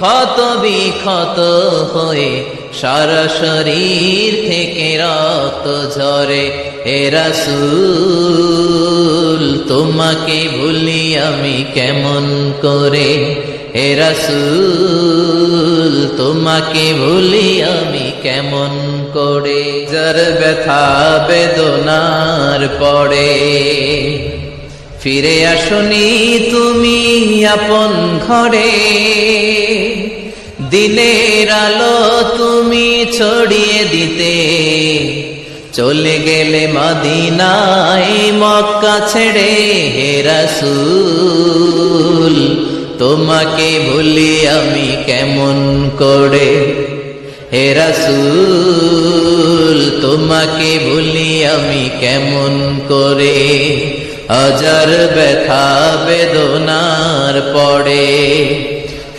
ক্ষত বিক্ষত হয়ে সারা শরীর থেকে রক্ত ঝরে। রাসূল, তোমাকে ভুলি আমি কেমন করে? রাসূল, তোমাকে ভুলি আমি কেমন করে? যার ব্যথা বেদনার পড়ে ফিরে আসনি তুমি আপন ঘরে। দিনের আলো তুমি ছড়িয়ে দিতে। চলে গেলে মদিনায় মক্কা ছেড়ে হে রাসূল, তোমাকে ভুলি আমি কেমন করে? হে রাসূল, তোমাকে ভুলি আমি কেমন করে? হাজার ব্যথা বেদনার পড়ে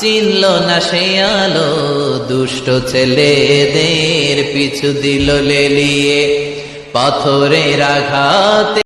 চিনল না সে আলো দুষ্ট ছেলেদের পিছু দিল লেলিয়ে পাথরের আঘাতে